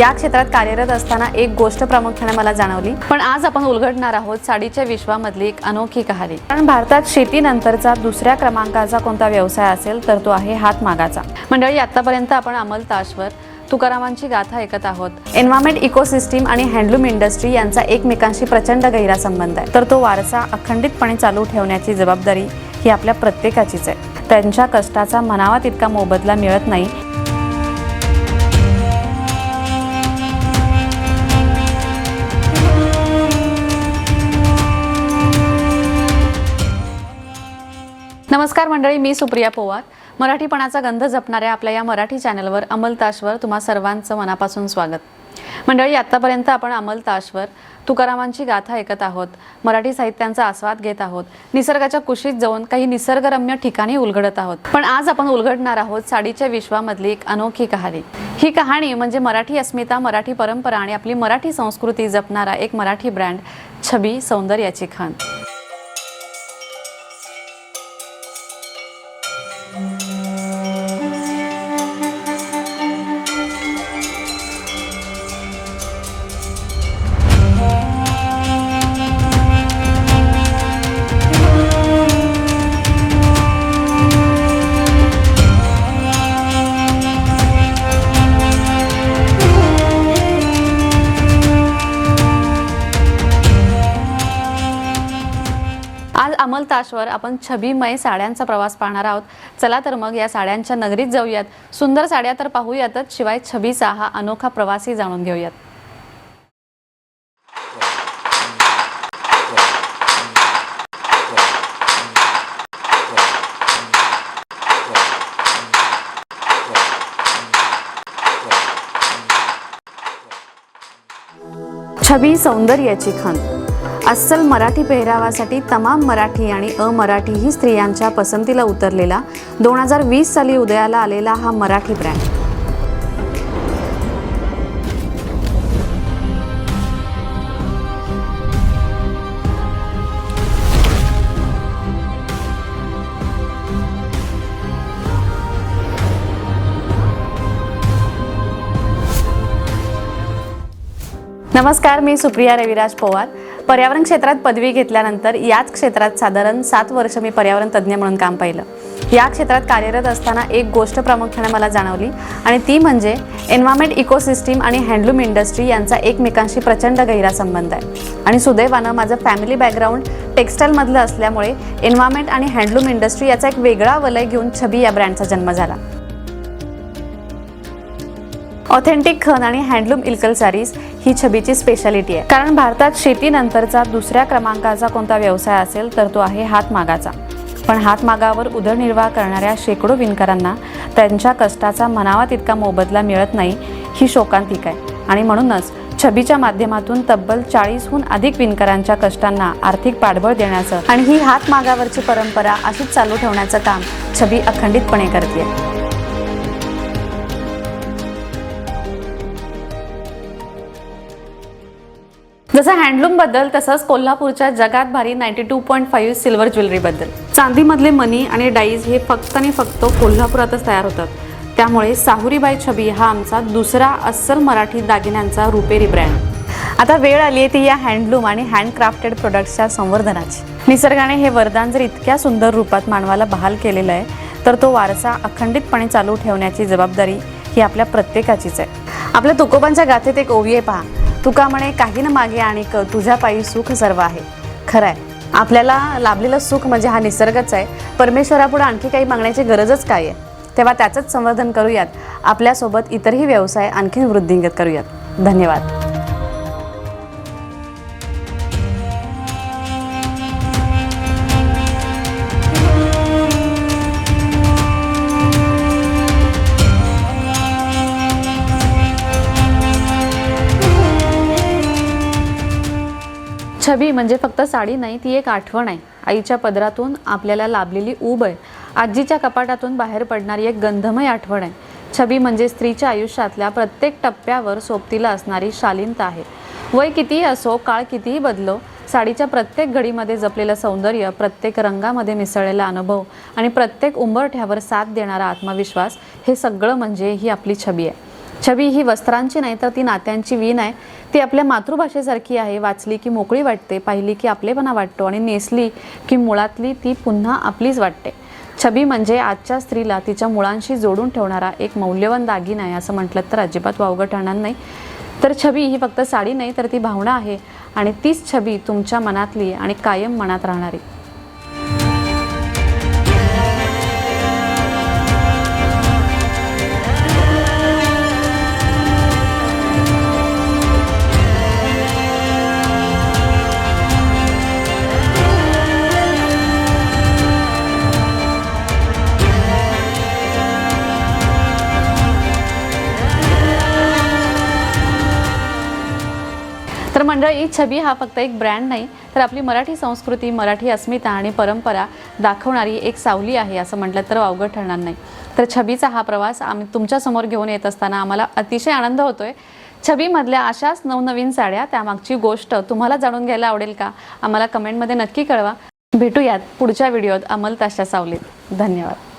या क्षेत्रात कार्यरत असताना एक गोष्ट प्रामुख्याने मला जाणवली. पण आज आपण उलगडणार आहोत साडीच्या विश्वामधली एक अनोखी कहाणी. कारण भारतात शेतीनंतरचा दुसऱ्या क्रमांकाचा कोणता व्यवसाय असेल तर तो आहे हातमागाचा मंडळी आतापर्यंत आपण अमल ताशवर तुकारामांची गाथा ऐकत आहोत. एन्व्हायरमेंट इकोसिस्टीम आणि हँडलूम इंडस्ट्री यांचा एकमेकांशी प्रचंड गहिरा संबंध आहे. तर तो वारसा अखंडितपणे चालू ठेवण्याची जबाबदारी ही आपल्या प्रत्येकाचीच आहे. त्यांच्या कष्टाचा म्हणावा तितका मोबदला मिळत नाही. नमस्कार मंडळी मी सुप्रिया पोवार. मराठीपणाचा गंध जपणाऱ्या आपल्या या मराठी चॅनलवर अमल ताशवर तुम्हा सर्वांचं मनापासून स्वागत. मंडळी आत्तापर्यंत आपण अमल ताशवर तुकारामांची गाथा ऐकत आहोत मराठी साहित्यांचा आस्वाद घेत आहोत निसर्गाच्या कुशीत जाऊन काही निसर्गरम्य ठिकाणी उलगडत आहोत. पण आज आपण उलगडणार आहोत साडीच्या विश्वामधली एक अनोखी कहाणी. ही कहाणी म्हणजे मराठी अस्मिता मराठी परंपरा आणि आपली मराठी संस्कृती जपणारा एक मराठी ब्रँड छबी सौंदर्याची खान. आज अमल ताशवर आपण छबीमय साड्यांचा प्रवास पाहणार आहोत. चला तर मग या साड्यांच्या नगरीत जाऊयात. सुंदर साड्या तर पाहूयातच शिवाय छबीचा हा अनोखा प्रवासही जाणून घेऊयात. छबी सौंदर्याची खान अस्सल मराठी पेहरावासाठी तमाम मराठी आणि अमराठीही स्त्रियांच्या पसंतीला उतरलेला दोन हजार वीस साली उदयाला आलेला हा मराठी ब्रँड नमस्कार मी सुप्रिया रविराज पवार. पर्यावरण क्षेत्रात पदवी घेतल्यानंतर याच क्षेत्रात साधारण सात वर्ष मी पर्यावरण तज्ज्ञ म्हणून काम पाहिलं. या क्षेत्रात कार्यरत असताना एक गोष्ट प्रामुख्याने मला जाणवली आणि ती म्हणजे एन्व्हायरमेंट इकोसिस्टीम आणि हँडलूम इंडस्ट्री यांचा एकमेकांशी प्रचंड गहिरा संबंध आहे. आणि सुदैवानं माझं फॅमिली बॅकग्राऊंड टेक्स्टाईलमधलं असल्यामुळे एन्व्हायरमेंट आणि हँडलूम इंडस्ट्री याचा एक वेगळा वलय घेऊन छबी या ब्रँडचा जन्म झाला. ऑथेंटिक खण आणि हँडलूम इल्कल सारीज ही छबीची स्पेशालिटी आहे. कारण भारतात शेतीनंतरचा दुसऱ्या क्रमांकाचा कोणता व्यवसाय असेल तर तो आहे हातमागाचा पण हातमागावर उदरनिर्वाह करणाऱ्या शेकडो विणकरांना त्यांच्या कष्टाचा म्हणावा तितका मोबदला मिळत नाही ही शोकांतिक आहे. आणि म्हणूनच छबीच्या माध्यमातून तब्बल चाळीसहून अधिक विणकरांच्या कष्टांना आर्थिक पाठबळ देण्याचं आणि ही हातमागावरची परंपरा अशीच चालू ठेवण्याचं काम छबी अखंडितपणे करते जसं हँडलूमबद्दल तसंच कोल्हापूरच्या जगात भारी ninety two point five silver jewellery बद्दल. चांदीमधले मनी आणि डाईज हे फक्त आणि फक्त कोल्हापुरातच तयार होतात. त्यामुळे साहुरीबाई छबी हा आमचा दुसरा अस्सल मराठी दागिन्यांचा रुपेरी ब्रँड आता वेळ आली आहे ती या हँडलूम आणि हँडक्राफ्टेड प्रोडक्ट्सच्या संवर्धनाची. निसर्गाने हे वरदान जर इतक्या सुंदर रूपात मानवाला बहाल केलेलं आहे तर तो वारसा अखंडितपणे चालू ठेवण्याची जबाबदारी ही आपल्या प्रत्येकाचीच आहे. आपल्या तुकोबांच्या गाथेत एक ओवी आहे पहा. तुका म्हणे काही न मागे आणि तुझ्या पायी सुख सर्व आहे. खरं आहे आपल्याला लाभलेलं सुख म्हणजे हा निसर्गच आहे. परमेश्वरापुढे आणखी काही मागण्याची गरजच काय आहे? तेव्हा त्याचंच संवर्धन करूयात. आपल्यासोबत इतरही व्यवसाय आणखीन वृद्धिंगत करूयात. धन्यवाद. छबी म्हणजे फक्त साडी नाही ती एक आठवण आहे. आईच्या पदरातून आपल्याला लाभलेली ऊब आहे. आजीच्या कपाटातून बाहेर पडणारी एक गंधमय आठवण आहे. छबी म्हणजे स्त्रीच्या आयुष्यातल्या प्रत्येक टप्प्यावर सोबतीला असणारी शालीनता आहे. वय कितीही असो काळ कितीही बदलो साडीच्या प्रत्येक घडीमध्ये जपलेलं सौंदर्य प्रत्येक रंगामध्ये मिसळलेला अनुभव आणि प्रत्येक उंबरठ्यावर साथ देणारा आत्मविश्वास हे सगळं म्हणजे ही आपली छबी आहे. छबी ही वस्त्रांची नाही तर ती नात्यांची वीण आहे. ती आपल्या मातृभाषेसारखी आहे. वाचली की मोकळी वाटते. पाहिली की आपलेपणा वाटतो आणि नेसली की मुळातली ती पुन्हा आपलीच वाटते. छबी म्हणजे आजच्या स्त्रीला तिच्या मुळांशी जोडून ठेवणारा एक मौल्यवान दागिना आहे असं म्हटलं तर अजिबात वावगं ठरणार नाही. तर छबी ही फक्त साडी नाही तर ती भावना आहे आणि तीच छबी तुमच्या मनातली आणि कायम मनात राहणारी. तर मंडळी छबी हा फक्त एक ब्रँड नाही तर आपली मराठी संस्कृती मराठी अस्मिता आणि परंपरा दाखवणारी एक सावली आहे असं म्हटलं तर अवघड ठरणार नाही. तर छबीचा हा प्रवास आम्ही तुमच्यासमोर घेऊन येत असताना आम्हाला अतिशय आनंद होतोय. छबीमधल्या अशाच नवनवीन साड्या त्यामागची गोष्ट तुम्हाला जाणून घ्यायला आवडेल का? आम्हाला कमेंटमध्ये नक्की कळवा. भेटूयात पुढच्या व्हिडिओत अमल ताशा सावलीत. धन्यवाद.